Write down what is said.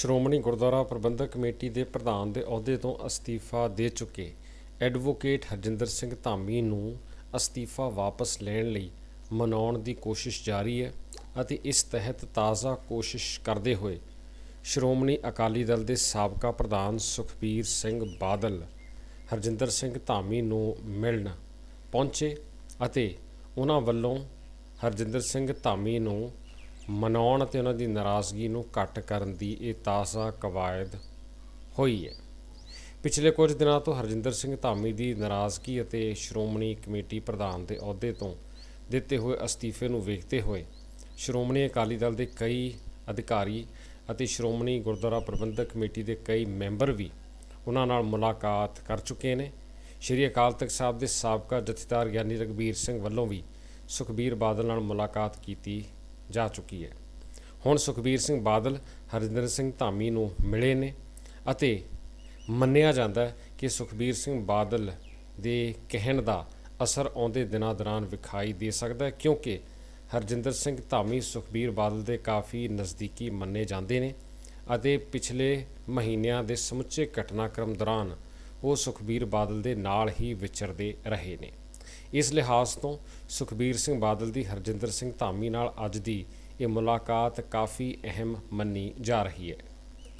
ਸ਼੍ਰੋਮਣੀ ਗੁਰਦੁਆਰਾ ਪ੍ਰਬੰਧਕ committee ਦੇ ਪ੍ਰਧਾਨ ਦੇ ਅਹੁਦੇ ਤੋਂ ਅਸਤੀਫਾ ਦੇ ਚੁੱਕੇ। ਐਡਵੋਕੇਟ ਹਰਜਿੰਦਰ ਸਿੰਘ ਧਾਮੀ ਨੂੰ ਅਸਤੀਫਾ ਵਾਪਸ ਲੈਣ ਲਈ ਮਨਾਉਣ ਦੀ ਕੋਸ਼ਿਸ਼ ਜਾਰੀ ਹੈ ਅਤੇ ਇਸ ਤਹਿਤ ਤਾਜ਼ਾ ਕੋਸ਼ਿਸ਼ ਕਰਦੇ ਹੋਏ ਸ਼੍ਰੋਮਣੀ ਅਕਾਲੀ ਦਲ ਦੇ ਸਾਬਕਾ ਪ੍ਰਧਾਨ ਸੁਖਬੀਰ ਸਿੰਘ ਬਾਦਲ, ਹਰਜਿੰਦਰ ਸਿੰਘ ਧਾਮੀ ਨੂੰ ਮਿਲਣ ਪਹੁੰਚੇ ਅਤੇ ਉਹਨਾਂ ਵੱਲੋਂ ਹਰਜਿੰਦਰ ਸਿੰਘ ਧਾਮੀ ਨੂੰ ਮਨਾਉਣ ਅਤੇ ਉਹਨਾਂ ਦੀ ਨਾਰਾਜ਼ਗੀ ਨੂੰ ਘੱਟ ਕਰਨ ਦੀ ਇਹ ਤਾਜ਼ਾ ਕਵਾਇਦ ਹੋਈ ਹੈ। ਪਿਛਲੇ ਕੁਝ ਦਿਨਾਂ ਤੋਂ ਹਰਜਿੰਦਰ ਸਿੰਘ ਧਾਮੀ ਦੀ ਨਾਰਾਜ਼ਗੀ ਅਤੇ ਸ਼੍ਰੋਮਣੀ ਕਮੇਟੀ ਪ੍ਰਧਾਨ ਦੇ ਅਹੁਦੇ ਤੋਂ ਦਿੱਤੇ ਹੋਏ ਅਸਤੀਫੇ ਨੂੰ ਵੇਖਦੇ ਹੋਏ ਸ਼੍ਰੋਮਣੀ ਅਕਾਲੀ ਦਲ ਦੇ ਕਈ ਅਧਿਕਾਰੀ ਅਤੇ ਸ਼੍ਰੋਮਣੀ ਗੁਰਦੁਆਰਾ ਪ੍ਰਬੰਧਕ ਕਮੇਟੀ ਦੇ ਕਈ ਮੈਂਬਰ ਵੀ ਉਹਨਾਂ ਨਾਲ ਮੁਲਾਕਾਤ ਕਰ ਚੁੱਕੇ ਨੇ। ਸ਼੍ਰੀ ਅਕਾਲ ਤਖਤ ਸਾਹਿਬ ਦੇ ਸਾਬਕਾ ਜਥੇਦਾਰ ਗਿਆਨੀ ਰਗਬੀਰ ਸਿੰਘ ਵੱਲੋਂ ਵੀ ਸੁਖਬੀਰ ਬਾਦਲ ਨਾਲ ਮੁਲਾਕਾਤ ਕੀਤੀ ਜਾ ਚੁੱਕੀ ਹੈ। ਹੁਣ ਸੁਖਬੀਰ ਸਿੰਘ ਬਾਦਲ, ਹਰਜਿੰਦਰ ਸਿੰਘ ਧਾਮੀ ਨੂੰ ਮਿਲੇ ਨੇ ਅਤੇ ਮੰਨਿਆ ਜਾਂਦਾ ਹੈ ਕਿ ਸੁਖਬੀਰ ਸਿੰਘ ਬਾਦਲ ਦੇ ਕਹਿਣ ਦਾ ਅਸਰ ਆਉਂਦੇ ਦਿਨਾਂ ਦੌਰਾਨ ਵਿਖਾਈ ਦੇ ਸਕਦਾ ਹੈ, ਕਿਉਂਕਿ ਹਰਜਿੰਦਰ ਸਿੰਘ ਧਾਮੀ ਸੁਖਬੀਰ ਬਾਦਲ ਦੇ ਕਾਫੀ ਨਜ਼ਦੀਕੀ ਮੰਨੇ ਜਾਂਦੇ ਨੇ ਅਤੇ ਪਿਛਲੇ ਮਹੀਨਿਆਂ ਦੇ ਸਮੁੱਚੇ ਘਟਨਾਕ੍ਰਮ ਦੌਰਾਨ ਉਹ ਸੁਖਬੀਰ ਬਾਦਲ ਦੇ ਨਾਲ ਹੀ ਵਿਚਰਦੇ ਰਹੇ ਨੇ। ਇਸ ਲਿਹਾਜ਼ ਤੋਂ ਸੁਖਬੀਰ ਸਿੰਘ ਬਾਦਲ ਦੀ ਹਰਜਿੰਦਰ ਸਿੰਘ ਧਾਮੀ ਨਾਲ ਅੱਜ ਦੀ ਇਹ ਮੁਲਾਕਾਤ ਕਾਫੀ ਅਹਿਮ ਮੰਨੀ ਜਾ ਰਹੀ ਹੈ।